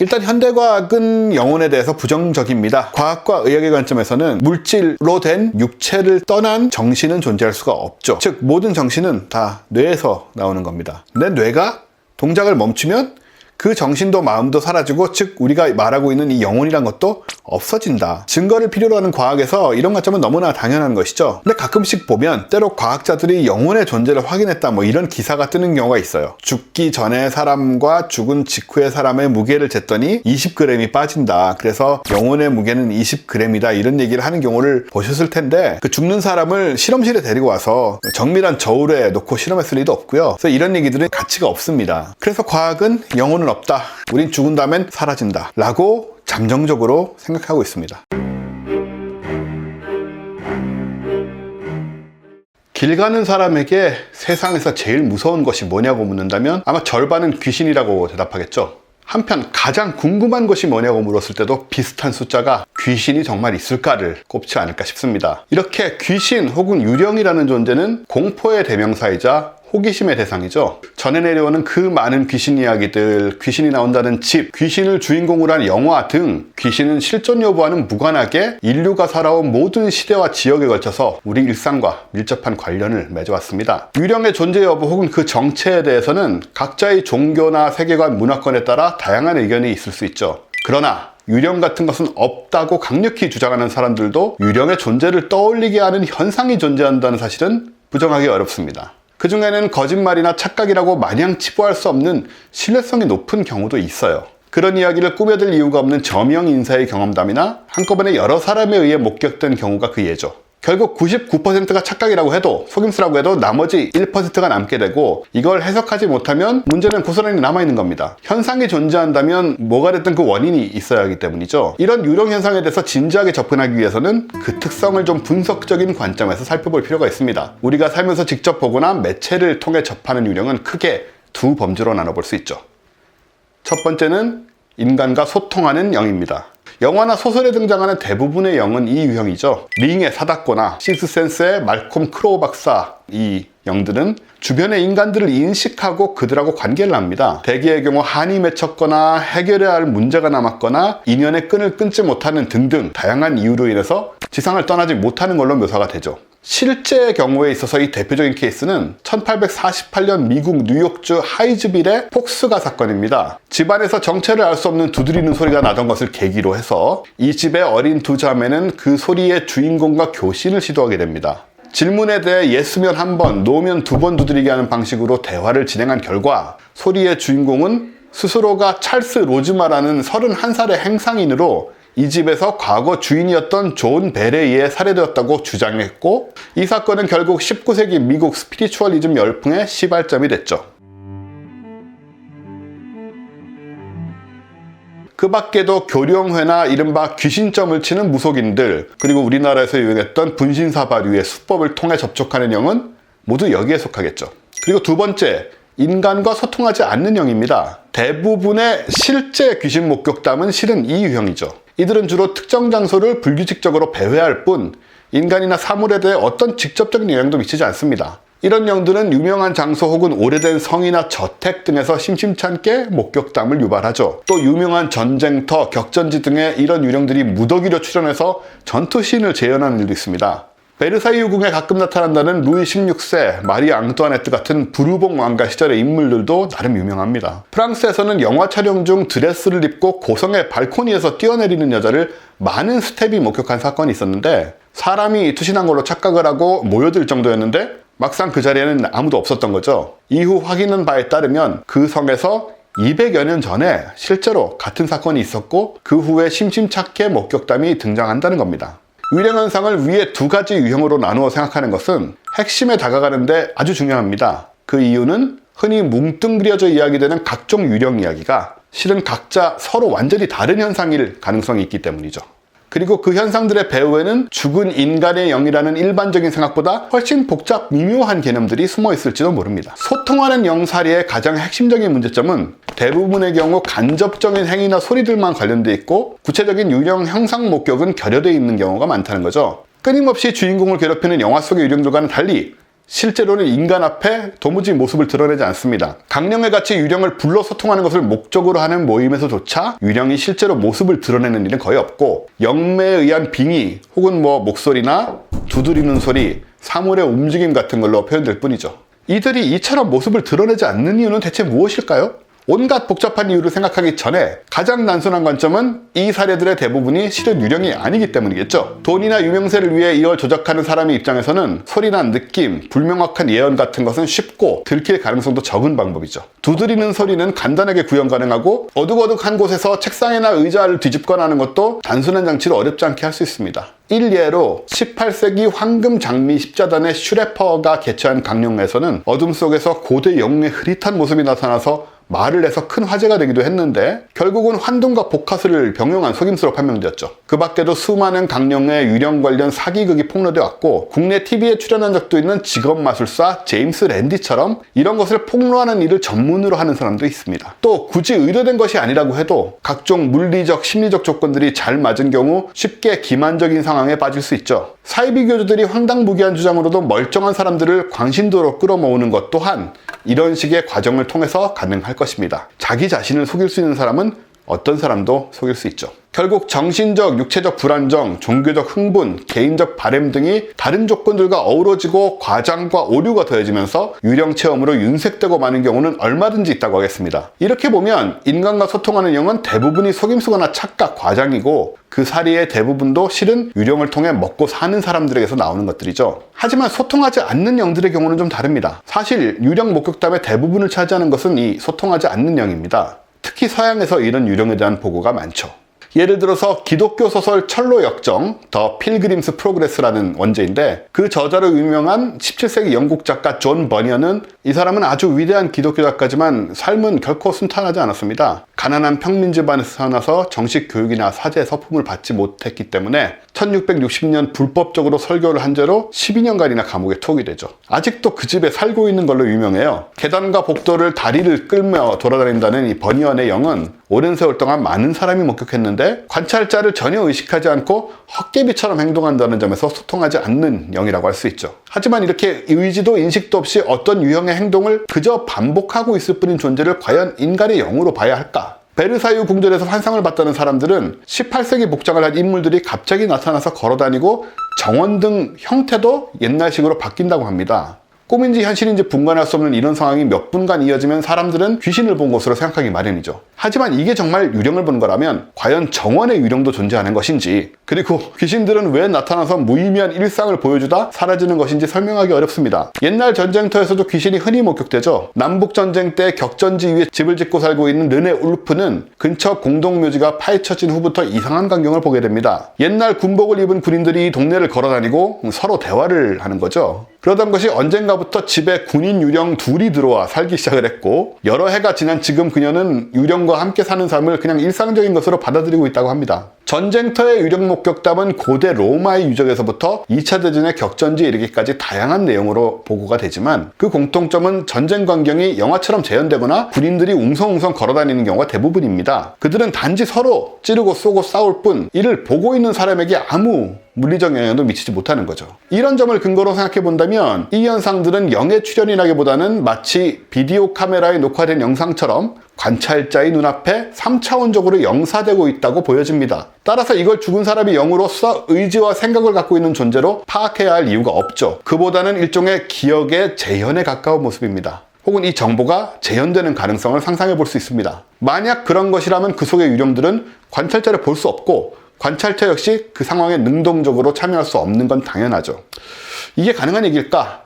일단 현대과학은 영혼에 대해서 부정적입니다. 과학과 의학의 관점에서는 물질로 된 육체를 떠난 정신은 존재할 수가 없죠. 즉 모든 정신은 다 뇌에서 나오는 겁니다. 내 뇌가 동작을 멈추면 그 정신도 마음도 사라지고 즉 우리가 말하고 있는 이 영혼이란 것도 없어진다. 증거를 필요로 하는 과학에서 이런 관점은 너무나 당연한 것이죠. 근데 가끔씩 보면 때로 과학자들이 영혼의 존재를 확인했다 뭐 이런 기사가 뜨는 경우가 있어요. 죽기 전에 사람과 죽은 직후의 사람의 무게를 쟀더니 20g이 빠진다. 그래서 영혼의 무게는 20g이다. 이런 얘기를 하는 경우를 보셨을 텐데 그 죽는 사람을 실험실에 데리고 와서 정밀한 저울에 놓고 실험했을 리도 없고요. 그래서 이런 얘기들은 가치가 없습니다. 그래서 과학은 영혼은 없다. 우린 죽은 다음엔 사라진다. 라고 잠정적으로 생각하고 있습니다. 길 가는 사람에게 세상에서 제일 무서운 것이 뭐냐고 묻는다면 아마 절반은 귀신이라고 대답하겠죠. 한편 가장 궁금한 것이 뭐냐고 물었을 때도 비슷한 숫자가 귀신이 정말 있을까를 꼽지 않을까 싶습니다. 이렇게 귀신 혹은 유령이라는 존재는 공포의 대명사이자 호기심의 대상이죠. 전해 내려오는 그 많은 귀신 이야기들, 귀신이 나온다는 집, 귀신을 주인공으로 한 영화 등 귀신은 실존 여부와는 무관하게 인류가 살아온 모든 시대와 지역에 걸쳐서 우리 일상과 밀접한 관련을 맺어왔습니다. 유령의 존재 여부 혹은 그 정체에 대해서는 각자의 종교나 세계관, 문화권에 따라 다양한 의견이 있을 수 있죠. 그러나 유령 같은 것은 없다고 강력히 주장하는 사람들도 유령의 존재를 떠올리게 하는 현상이 존재한다는 사실은 부정하기 어렵습니다. 그 중에는 거짓말이나 착각이라고 마냥 치부할 수 없는 신뢰성이 높은 경우도 있어요. 그런 이야기를 꾸며들 이유가 없는 저명 인사의 경험담이나 한꺼번에 여러 사람에 의해 목격된 경우가 그 예죠. 결국 99%가 착각이라고 해도 속임수라고 해도 나머지 1%가 남게 되고 이걸 해석하지 못하면 문제는 고스란히 남아있는 겁니다. 현상이 존재한다면 뭐가 됐든 그 원인이 있어야 하기 때문이죠. 이런 유령 현상에 대해서 진지하게 접근하기 위해서는 그 특성을 좀 분석적인 관점에서 살펴볼 필요가 있습니다. 우리가 살면서 직접 보거나 매체를 통해 접하는 유령은 크게 두 범주로 나눠볼 수 있죠. 첫 번째는 인간과 소통하는 영입니다. 영화나 소설에 등장하는 대부분의 영은 이 유형이죠. 링의 사다코나 시스센스의 말콤 크로우 박사 이 영들은 주변의 인간들을 인식하고 그들하고 관계를 합니다. 대개의 경우 한이 맺혔거나 해결해야 할 문제가 남았거나 인연의 끈을 끊지 못하는 등등 다양한 이유로 인해서 지상을 떠나지 못하는 걸로 묘사가 되죠. 실제 경우에 있어서 이 대표적인 케이스는 1848년 미국 뉴욕주 하이즈빌의 폭스가 사건입니다. 집안에서 정체를 알 수 없는 두드리는 소리가 나던 것을 계기로 해서 이 집의 어린 두 자매는 그 소리의 주인공과 교신을 시도하게 됩니다. 질문에 대해 예스면 한 번, 노면 두 번 두드리게 하는 방식으로 대화를 진행한 결과 소리의 주인공은 스스로가 찰스 로즈마라는 31살의 행상인으로 이 집에서 과거 주인이었던 존 벨에 의해 살해되었다고 주장했고 이 사건은 결국 19세기 미국 스피리추얼리즘 열풍의 시발점이 됐죠. 그 밖에도 교령회나 이른바 귀신점을 치는 무속인들 그리고 우리나라에서 유행했던 분신사바류의 수법을 통해 접촉하는 영은 모두 여기에 속하겠죠. 그리고 두 번째, 인간과 소통하지 않는 영입니다. 대부분의 실제 귀신 목격담은 실은 이 유형이죠. 이들은 주로 특정 장소를 불규칙적으로 배회할 뿐 인간이나 사물에 대해 어떤 직접적인 영향도 미치지 않습니다. 이런 영들은 유명한 장소 혹은 오래된 성이나 저택 등에서 심심찮게 목격담을 유발하죠. 또 유명한 전쟁터, 격전지 등의 이런 유령들이 무더기로 출연해서 전투신을 재현하는 일도 있습니다. 베르사유 궁에 가끔 나타난다는 루이 16세, 마리 앙뚜아네트 같은 부르봉 왕가 시절의 인물들도 나름 유명합니다. 프랑스에서는 영화 촬영 중 드레스를 입고 고성의 발코니에서 뛰어내리는 여자를 많은 스텝이 목격한 사건이 있었는데 사람이 투신한 걸로 착각을 하고 모여들 정도였는데 막상 그 자리에는 아무도 없었던 거죠. 이후 확인한 바에 따르면 그 성에서 200여 년 전에 실제로 같은 사건이 있었고 그 후에 심심찮게 목격담이 등장한다는 겁니다. 유령 현상을 위에 두 가지 유형으로 나누어 생각하는 것은 핵심에 다가가는데 아주 중요합니다. 그 이유는 흔히 뭉뚱그려져 이야기되는 각종 유령 이야기가 실은 각자 서로 완전히 다른 현상일 가능성이 있기 때문이죠. 그리고 그 현상들의 배후에는 죽은 인간의 영이라는 일반적인 생각보다 훨씬 복잡 미묘한 개념들이 숨어 있을지도 모릅니다. 소통하는 영사리의 가장 핵심적인 문제점은 대부분의 경우 간접적인 행위나 소리들만 관련돼 있고 구체적인 유령 형상 목격은 결여돼 있는 경우가 많다는 거죠. 끊임없이 주인공을 괴롭히는 영화 속의 유령들과는 달리 실제로는 인간 앞에 도무지 모습을 드러내지 않습니다. 강령의 같이 유령을 불러 소통하는 것을 목적으로 하는 모임에서조차 유령이 실제로 모습을 드러내는 일은 거의 없고 영매에 의한 빙의 혹은 뭐 목소리나 두드리는 소리, 사물의 움직임 같은 걸로 표현될 뿐이죠. 이들이 이처럼 모습을 드러내지 않는 이유는 대체 무엇일까요? 온갖 복잡한 이유를 생각하기 전에 가장 단순한 관점은 이 사례들의 대부분이 실은 유령이 아니기 때문이겠죠. 돈이나 유명세를 위해 이걸 조작하는 사람의 입장에서는 소리나 느낌, 불명확한 예언 같은 것은 쉽고 들킬 가능성도 적은 방법이죠. 두드리는 소리는 간단하게 구현 가능하고 어둑어둑한 곳에서 책상이나 의자를 뒤집거나 하는 것도 단순한 장치로 어렵지 않게 할 수 있습니다. 일예로 18세기 황금 장미 십자단의 슈레퍼가 개최한 강령에서는 어둠 속에서 고대 영웅의 흐릿한 모습이 나타나서 말을 해서 큰 화제가 되기도 했는데 결국은 환둥과 복화스를 병용한 속임수로 판명되었죠. 그 밖에도 수많은 강령의 유령 관련 사기극이 폭로돼 왔고 국내 TV에 출연한 적도 있는 직업 마술사 제임스 랜디처럼 이런 것을 폭로하는 일을 전문으로 하는 사람도 있습니다. 또 굳이 의도된 것이 아니라고 해도 각종 물리적, 심리적 조건들이 잘 맞은 경우 쉽게 기만적인 상황 에 빠질 수 있죠. 사이비 교주들이 황당무계한 주장으로도 멀쩡한 사람들을 광신도로 끌어모으는 것 또한 이런 식의 과정을 통해서 가능할 것입니다. 자기 자신을 속일 수 있는 사람은 어떤 사람도 속일 수 있죠. 결국 정신적, 육체적 불안정, 종교적 흥분, 개인적 바램 등이 다른 조건들과 어우러지고 과장과 오류가 더해지면서 유령 체험으로 윤색되고 마는 경우는 얼마든지 있다고 하겠습니다. 이렇게 보면 인간과 소통하는 영은 대부분이 속임수거나 착각, 과장이고 그 사리의 대부분도 실은 유령을 통해 먹고 사는 사람들에게서 나오는 것들이죠. 하지만 소통하지 않는 영들의 경우는 좀 다릅니다. 사실 유령 목격담의 대부분을 차지하는 것은 이 소통하지 않는 영입니다. 특히 서양에서 이런 유령에 대한 보고가 많죠. 예를 들어서 기독교 소설 철로 역정 더 필그림스 프로그레스라는 원제인데 그 저자로 유명한 17세기 영국 작가 존 버니어는 이 사람은 아주 위대한 기독교 작가지만 삶은 결코 순탄하지 않았습니다. 가난한 평민 집안에서 태어나서 정식 교육이나 사제 서품을 받지 못했기 때문에 1660년 불법적으로 설교를 한 죄로 12년간이나 감옥에 투옥이 되죠. 아직도 그 집에 살고 있는 걸로 유명해요. 계단과 복도를 다리를 끌며 돌아다닌다는 이 버니언의 영은 오랜 세월 동안 많은 사람이 목격했는데 관찰자를 전혀 의식하지 않고 헛개비처럼 행동한다는 점에서 소통하지 않는 영이라고 할 수 있죠. 하지만 이렇게 의지도 인식도 없이 어떤 유형의 행동을 그저 반복하고 있을 뿐인 존재를 과연 인간의 영으로 봐야 할까? 베르사유 궁전에서 환상을 봤다는 사람들은 18세기 복장을 한 인물들이 갑자기 나타나서 걸어다니고 정원 등 형태도 옛날식으로 바뀐다고 합니다. 꿈인지 현실인지 분간할 수 없는 이런 상황이 몇 분간 이어지면 사람들은 귀신을 본 것으로 생각하기 마련이죠. 하지만 이게 정말 유령을 본 거라면 과연 정원의 유령도 존재하는 것인지 그리고 귀신들은 왜 나타나서 무의미한 일상을 보여주다 사라지는 것인지 설명하기 어렵습니다. 옛날 전쟁터에서도 귀신이 흔히 목격되죠. 남북 전쟁 때 격전지 위에 집을 짓고 살고 있는 르네 울프는 근처 공동묘지가 파헤쳐진 후부터 이상한 광경을 보게 됩니다. 옛날 군복을 입은 군인들이 동네를 걸어다니고 서로 대화를 하는 거죠. 그러던 것이 언젠가부터 집에 군인 유령 둘이 들어와 살기 시작을 했고 여러 해가 지난 지금 그녀는 유령과 함께 사는 삶을 그냥 일상적인 것으로 받아들이고 있다고 합니다. 전쟁터의 유령 목격담은 고대 로마의 유적에서부터 2차 대전의 격전지에 이르기까지 다양한 내용으로 보고가 되지만 그 공통점은 전쟁 광경이 영화처럼 재현되거나 군인들이 웅성웅성 걸어다니는 경우가 대부분입니다. 그들은 단지 서로 찌르고 쏘고 싸울 뿐 이를 보고 있는 사람에게 아무 물리적 영향도 미치지 못하는 거죠. 이런 점을 근거로 생각해 본다면 이 현상들은 영의 출현이라기보다는 마치 비디오 카메라에 녹화된 영상처럼 관찰자의 눈앞에 3차원적으로 영사되고 있다고 보여집니다. 따라서 이걸 죽은 사람이 영으로서 의지와 생각을 갖고 있는 존재로 파악해야 할 이유가 없죠. 그보다는 일종의 기억의 재현에 가까운 모습입니다. 혹은 이 정보가 재현되는 가능성을 상상해 볼 수 있습니다. 만약 그런 것이라면 그 속의 유령들은 관찰자를 볼 수 없고 관찰자 역시 그 상황에 능동적으로 참여할 수 없는 건 당연하죠. 이게 가능한 얘기일까?